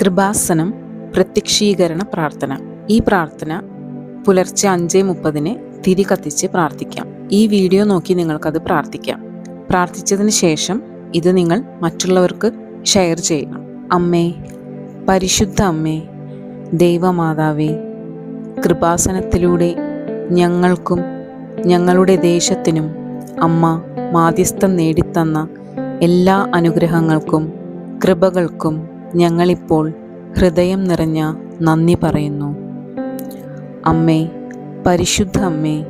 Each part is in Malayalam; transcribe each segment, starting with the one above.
കൃപാസനം പ്രത്യക്ഷീകരണ പ്രാർത്ഥന. ഈ പ്രാർത്ഥന പുലർച്ചെ അഞ്ച് മുപ്പതിന് തിരി കത്തിച്ച് പ്രാർത്ഥിക്കാം. ഈ വീഡിയോ നോക്കി നിങ്ങൾക്കത് പ്രാർത്ഥിക്കാം. പ്രാർത്ഥിച്ചതിന് ശേഷം ഇത് നിങ്ങൾ മറ്റുള്ളവർക്ക് ഷെയർ ചെയ്യണം അമ്മേ പരിശുദ്ധ അമ്മേ ദൈവമാതാവേ കൃപാസനത്തിലൂടെ ഞങ്ങൾക്കും ഞങ്ങളുടെ ദേശത്തിനും അമ്മ മാധ്യസ്ഥം നേടിത്തന്ന എല്ലാ അനുഗ്രഹങ്ങൾക്കും കൃപകൾക്കും ഞങ്ങളിപ്പോൾ ഹൃദയം നിറഞ്ഞ നന്ദി പറയുന്നു. അമ്മേ പരിശുദ്ധ അമ്മേ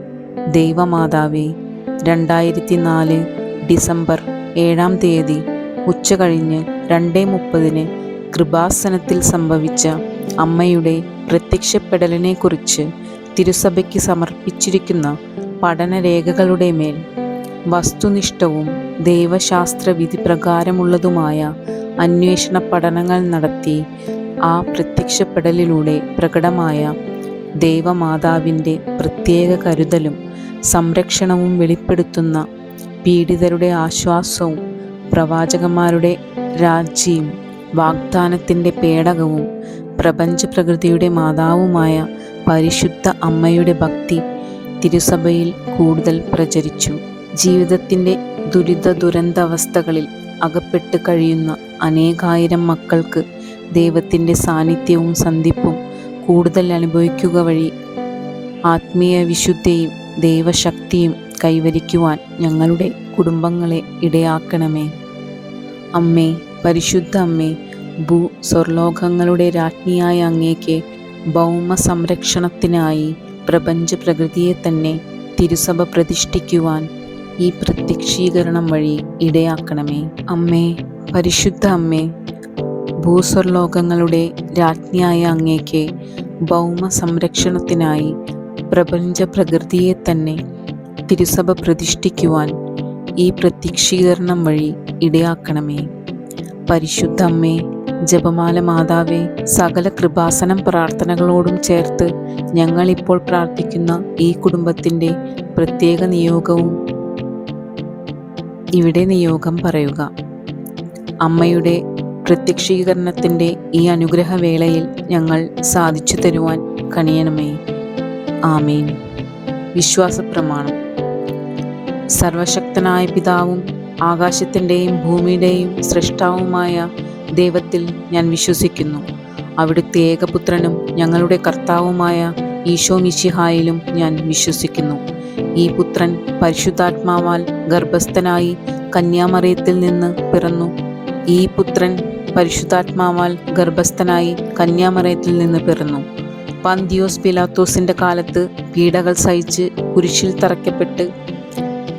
ദൈവമാതാവേ രണ്ടായിരത്തി നാല് ഡിസംബർ ഏഴാം തീയതി ഉച്ച കഴിഞ്ഞ് രണ്ടേ മുപ്പതിന് കൃപാസനത്തിൽ സംഭവിച്ച അമ്മയുടെ പ്രത്യക്ഷപ്പെടലിനെക്കുറിച്ച് തിരുസഭയ്ക്ക് സമർപ്പിച്ചിരിക്കുന്ന പഠനരേഖകളുടെ മേൽ വസ്തുനിഷ്ഠവും ദൈവശാസ്ത്ര വിധി പ്രകാരമുള്ളതുമായ അന്വേഷണ പഠനങ്ങൾ നടത്തി ആ പ്രത്യക്ഷപ്പെടലിലൂടെ പ്രകടമായ ദേവമാതാവിന്റെ പ്രത്യേക കരുതലും സംരക്ഷണവും വെളിപ്പെടുത്തുന്ന പീഡിതരുടെ ആശ്വാസവും പ്രവാചകന്മാരുടെ രാജ്യവും വാഗ്ദാനത്തിന്റെ പേടകവും പ്രപഞ്ച പ്രകൃതിയുടെ മാതാവുമായ പരിശുദ്ധ അമ്മയുടെ ഭക്തി തിരുസഭയിൽ കൂടുതൽ പ്രചരിച്ചു. ജീവിതത്തിന്റെ ദുരിത ദുരന്താവസ്ഥകളിൽ അകപ്പെട്ട് കഴിയുന്ന അനേകായിരം മക്കൾക്ക് ദൈവത്തിന്റെ സാന്നിധ്യവും സന്ധിപ്പും കൂടുതൽ അനുഭവിക്കുക വഴി ആത്മീയ വിശുദ്ധിയും ദൈവശക്തിയും കൈവരിക്കുവാൻ ഞങ്ങളുടെ കുടുംബങ്ങളെ ഇടയാക്കണമേ. അമ്മേ പരിശുദ്ധ അമ്മേ ഭൂ സ്വർലോകങ്ങളുടെ രാജ്ഞിയായ അങ്ങേക്ക് ഭൗമ സംരക്ഷണത്തിനായി പ്രപഞ്ച പ്രകൃതിയെ തന്നെ തിരുസഭ പ്രതിഷ്ഠിക്കുവാൻ ഈ പ്രത്യക്ഷീകരണം വഴി ഇടയാക്കണമേ. അമ്മേ പരിശുദ്ധ അമ്മേ ഭൂസ്വർലോകങ്ങളുടെ രാജ്ഞിയായ അങ്ങേക്ക് ഭൗമ സംരക്ഷണത്തിനായി പ്രപഞ്ച പ്രകൃതിയെ തന്നെ തിരുസഭ പ്രതിഷ്ഠിക്കുവാൻ ഈ പ്രത്യക്ഷീകരണം വഴി ഇടയാക്കണമേ. പരിശുദ്ധ അമ്മേ ജപമാല മാതാവേ സകല കൃപാസനം പ്രാർത്ഥനകളോടും ചേർത്ത് ഞങ്ങളിപ്പോൾ പ്രാർത്ഥിക്കുന്ന ഈ കുടുംബത്തിന്റെ പ്രത്യേക നിയോഗവും ഇവിടെ നിയോഗം പറയുക. അമ്മയുടെ പ്രത്യക്ഷീകരണത്തിന്റെ ഈ അനുഗ്രഹവേളയിൽ ഞങ്ങൾ സാധിച്ചു തരുവാൻ കണിയണമേ ആമീൻ. വിശ്വാസപ്രമാണം. സർവശക്തനായ പിതാവും ആകാശത്തിന്റെയും ഭൂമിയുടെയും സൃഷ്ടാവുമായ ദൈവത്തിൽ ഞാൻ വിശ്വസിക്കുന്നു. അവിടുത്തെ ഏകപുത്രനും ഞങ്ങളുടെ കർത്താവുമായ ഈശോ മിശിഹായിലും ഞാൻ വിശ്വസിക്കുന്നു. ഈ പുത്രൻ പരിശുദ്ധാത്മാവാൽ ഗർഭസ്ഥനായി കന്യാമറിയത്തിൽ നിന്ന് പിറന്നു. ഈ പുത്രൻ പരിശുദ്ധാത്മാവാൽ ഗർഭസ്ഥനായി കന്യാമറിയത്തിൽ നിന്ന് പിറന്നു. പന്തിയോസ് പിലാത്തോസിന്റെ കാലത്ത് പീഡകൾ സഹിച്ച് കുരിശിൽ തറയ്ക്കപ്പെട്ട്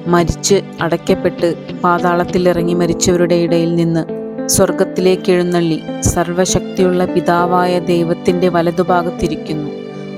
മരിച്ച് അടയ്ക്കപ്പെട്ട് പാതാളത്തിൽ ഇറങ്ങി മരിച്ചവരുടെ ഇടയിൽ നിന്ന് സ്വർഗത്തിലേക്ക് എഴുന്നള്ളി സർവശക്തിയുള്ള പിതാവായ ദൈവത്തിന്റെ വലതുഭാഗത്തിരിക്കുന്നു.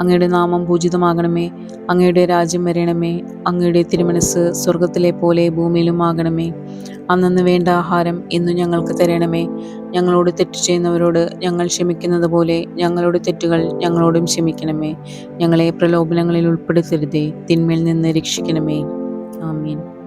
അങ്ങയുടെ നാമം പൂജിതമാകണമേ. അങ്ങയുടെ രാജ്യം വരണമേ. അങ്ങയുടെ തിരുമനസ് സ്വർഗത്തിലെ പോലെ ഭൂമിയിലും ആകണമേ അന്നു വേണ്ട ആഹാരം ഇന്നു ഞങ്ങൾക്ക് തരണമേ. ഞങ്ങളോട് തെറ്റ് ചെയ്യുന്നവരോട് ഞങ്ങൾ ക്ഷമിക്കുന്നത് പോലെ ഞങ്ങളുടെ തെറ്റുകൾ ഞങ്ങളോടും ക്ഷമിക്കണമേ. ഞങ്ങളെ പ്രലോഭനങ്ങളിൽ ഉൾപ്പെടുത്തരുതേ. തിന്മയിൽ നിന്ന് രക്ഷിക്കണമേ. ആമീൻ.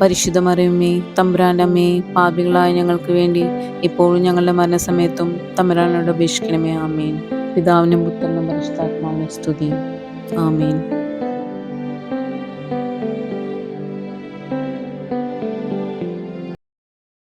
പരിശുദ്ധമറിയമ്മേ തമ്പുരാന്റെ അമ്മയെ പാപികളായ ഞങ്ങൾക്ക് വേണ്ടി ഇപ്പോഴും ഞങ്ങളുടെ മരണസമയത്തും തമ്പുരാനോട് അപേക്ഷിക്കണമേ. ആമേൻ. പിതാവിനും പുത്രനും പരിശുദ്ധാത്മാവിനും സ്തുതി. ആമേൻ.